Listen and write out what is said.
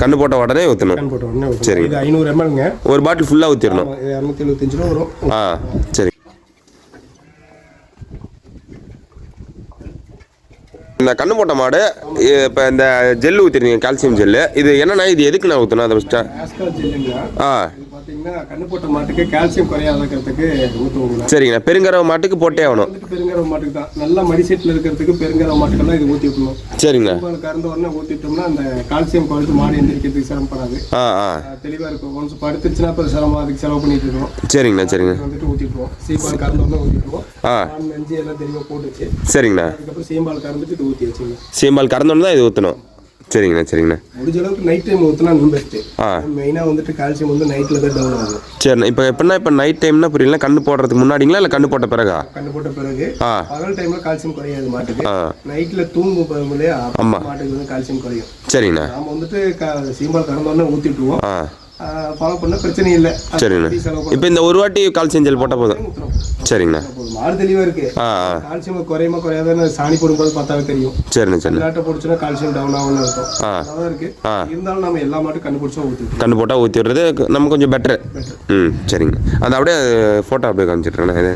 கண்ணு போட்ட உடனே ஊற்றணும் போட்ட உடனே. சரிங்க. இது ஐநூறு எம்எல்ங்க ஒரு பாட்டில் ஃபுல்லாக ஊற்றிடணும் இரநூத்தி எழுபத்தஞ்சு ரூபா வரும். ஆ சரி. இந்த கண்ணு போட்ட மாடு இப்போ இந்த ஜெல் ஊற்றிருக்கீங்க கால்சியம் ஜெல்லு. இது என்னண்ணா இது எதுக்கு நான் ஊற்றணும் அதை ஃபஸ்ட்டு ஆஸ்கால் ஜெல்லுங்களா? ஆ. பார்த்தீங்கன்னா கண்ணு போட்ட மாட்டுக்கு கால்சியம் குறையாத இருக்கிறதுக்கு ஊற்றுவோங்களா சரிங்கண்ணா பெருங்கரவ மாட்டுக்கு போட்டே ஆகணும். பெருங்கரவ மாட்டுக்கு தான். நல்லா மடிசெட்டில் இருக்கிறதுக்கு பெருங்கரவ மாட்டுக்கெல்லாம் இது ஊற்றி விட்டணும் சரிங்கண்ணா கறந்த உடனே ஊற்றிட்டோம்னா அந்த கால்சியம் குறைத்து மாடு எந்திரிக்கிறதுக்கு சிரமப்படாது ஆ ஆ. தெளிவாக இருக்கும். ஒன்ஸ் படுத்துச்சுன்னா அப்புறம் சிரமம். அதுக்கு செலவு பண்ணிட்டு இருக்கோம் சரிங்கண்ணா சரிங்க. வந்துட்டு ஊற்றிட்டுருவோம் சீம்பால் கறந்த உடனே ஊற்றிட்டுருவோம் ஆ. நெஞ்சு எல்லாம் தெளிவாக போட்டுச்சு. சரிங்கண்ணா. அதுக்கப்புறம் சீம்பால் கறந்துட்டு இது ஊற்றி வச்சுங்க சீம்பால் கறந்தோன்னு தான் இது ஊற்றணும் சரிங்கண்ணா சரிங்கண்ணா. முடிஞ்ச அளவுக்கு நைட் டைம் ஊற்றினா இன்னும் பெஸ்ட்டு ஆ மெயினாக வந்துட்டு கால்சியம் வந்து நைட்டில் தான் டவுன் ஆகும். சரிண்ணா இப்போ எப்படின்னா இப்போ நைட் டைம்னா புரியல கண்ணு போடுறதுக்கு முன்னாடிங்களா இல்லை கண்ணு போட்ட பிறகா? கண்ணு போட்ட பிறகு ஆ. பகல் டைம்ல கால்சியம் குறையாது மாட்டுக்கு. ஆ. நைட்ல தூங்கும் போகும்போதே ஆமா. மாட்டுக்கு வந்து கால்சியம் குறையும். சரிங்கண்ணா நாம வந்துட்டு க- சீம்பால் கறந்தோடனே ஊத்திட்டுருவோம். ஆ. ஃபாலோ பண்ண பிரச்சனை இல்லை. அது சரிங்கண்ணா இப்போ இந்த ஒரு வாட்டி கால்சியம் ஜெல் போட்டால் போதும். சரிங்கண்ணா. மாடு தெளிவா இருக்கு. கால்சியம் குறையுமா குறையாதுன்னு சாணி போடும்போது பார்த்தாவே தெரியும். சரிண்ணா சரிண்ணா. நாட்டை போடுச்சுன்னா கால்சியம் டவுன் ஆகும்னு ஆ. அதான் இருக்கு. இருந்தாலும் நம்ம எல்லா மாட்டும் கண்டுபிடிச்சா ஊத்திட்டு கண்ணு போட்டால் ஊற்றி விடுறது நம்ம கொஞ்சம் பெட்ரு ம் சரிங்க. அந்த அப்படியே ஃபோட்டோ அப்படியே காமிச்சிட்றேண்ணா இது.